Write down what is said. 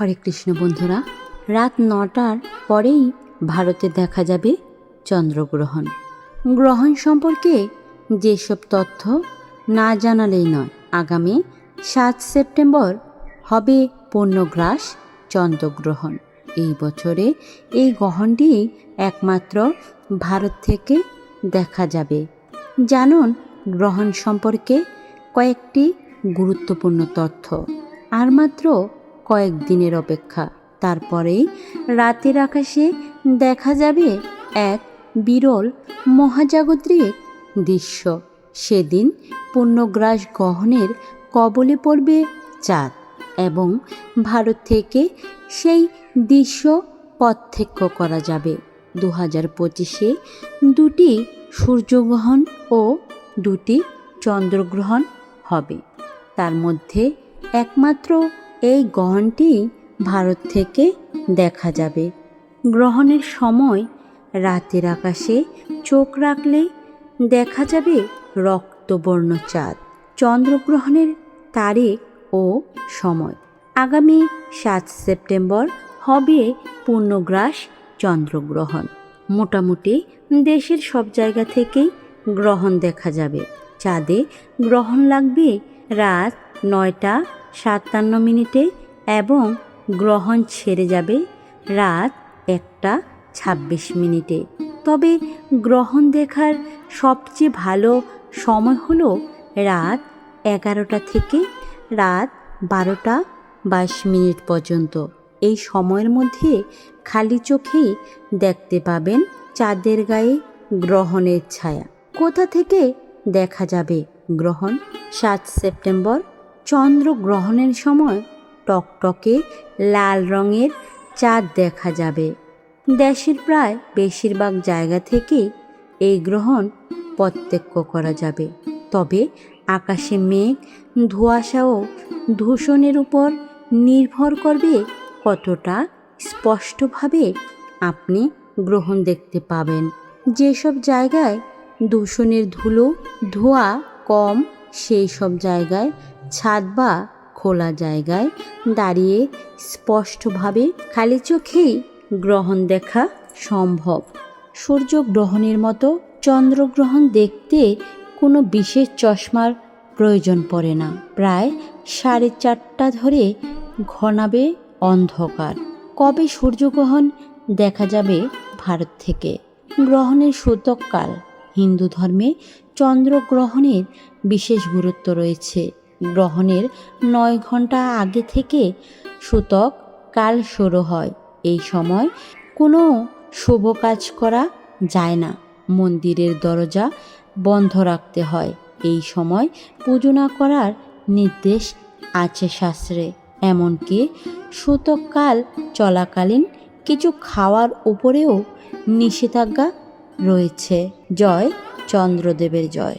হরে কৃষ্ণ বন্ধুরা, রাত নটার পরেই ভারতে দেখা যাবে চন্দ্রগ্রহণ। গ্রহণ সম্পর্কে যেসব তথ্য না জানালেই নয়, আগামী সাত সেপ্টেম্বর হবে পূর্ণগ্রাস চন্দ্রগ্রহণ। এই বছরে এই গ্রহণটি একমাত্র ভারত থেকে দেখা যাবে। জানুন গ্রহণ সম্পর্কে কয়েকটি গুরুত্বপূর্ণ তথ্য। আর মাত্র কয়েক দিনের অপেক্ষা। তারপরেই রাতের আকাশে দেখা যাবে এক বিরল মহাজাগতিক দৃশ্য। সেদিন পূর্ণগ্রাস গহনের কবলে পড়বে চাঁদ এবং ভারত থেকে সেই দৃশ্য প্রত্যক্ষ করা যাবে। দু হাজার পঁচিশে দুটি সূর্যগ্রহণ ও দুটি চন্দ্রগ্রহণ হবে। তার মধ্যে একমাত্র এই গ্রহণটি ভারত থেকে দেখা যাবে। গ্রহণের সময় রাতের আকাশে চোখ রাখলে দেখা যাবে রক্তবর্ণ চাঁদ, চন্দ্রগ্রহণের তারিখ ও সময়। আগামী সাত সেপ্টেম্বর হবে পূর্ণগ্রাস চন্দ্রগ্রহণ। মোটামুটি দেশের সব জায়গা থেকেই গ্রহণ দেখা যাবে। চাঁদে গ্রহণ লাগবে রাত নয়টা সাতান্ন মিনিটে এবং গ্রহণ ছেড়ে যাবে রাত একটা ছাব্বিশ মিনিটে। তবে গ্রহণ দেখার সবচেয়ে ভালো সময় হলো রাত এগারোটা থেকে রাত বারোটা বাইশ মিনিট পর্যন্ত। এই সময়ের মধ্যে খালি চোখেই দেখতে পাবেন চাঁদের গায়ে গ্রহণের ছায়া। কোথা থেকে দেখা যাবে গ্রহণ? সাত সেপ্টেম্বর চন্দ্রগ্রহণের সময় টকটকে লাল রঙের চাঁদ দেখা যাবে। দেশের প্রায় বেশিরভাগ জায়গা থেকেই এই গ্রহণ প্রত্যক্ষ করা যাবে। তবে আকাশে মেঘ, ধোঁয়াশা ও দূষণের উপর নির্ভর করবে কতটা স্পষ্টভাবে আপনি গ্রহণ দেখতে পাবেন। যেসব জায়গায় দূষণের ধুলো, ধোঁয়া কম সেই সব জায়গায় ছাদ বা খোলা জায়গায় দাঁড়িয়ে স্পষ্টভাবে খালি চোখেই গ্রহণ দেখা সম্ভব। সূর্যগ্রহণের মতো চন্দ্রগ্রহণ দেখতে কোনো বিশেষ চশমার প্রয়োজন পড়ে না। প্রায় সাড়ে চারটা ধরে ঘনাবে অন্ধকার। কবে সূর্যগ্রহণ দেখা যাবে ভারত থেকে? গ্রহণের সূতককাল হিন্দু ধর্মে চন্দ্রগ্রহণের বিশেষ গুরুত্ব রয়েছে। গ্রহণের নয় ঘণ্টা আগে থেকে সূতক কাল শুরু হয়। এই সময় কোনো শুভ কাজ করা যায় না। মন্দিরের দরজা বন্ধ রাখতে হয়। এই সময় পুজো না করার নির্দেশ আছে শাস্ত্রে। এমনকি সূতককাল চলাকালীন কিছু খাওয়ার উপরেও নিষেধাজ্ঞা রয়েছে। জয় চন্দ্রদেবের জয়।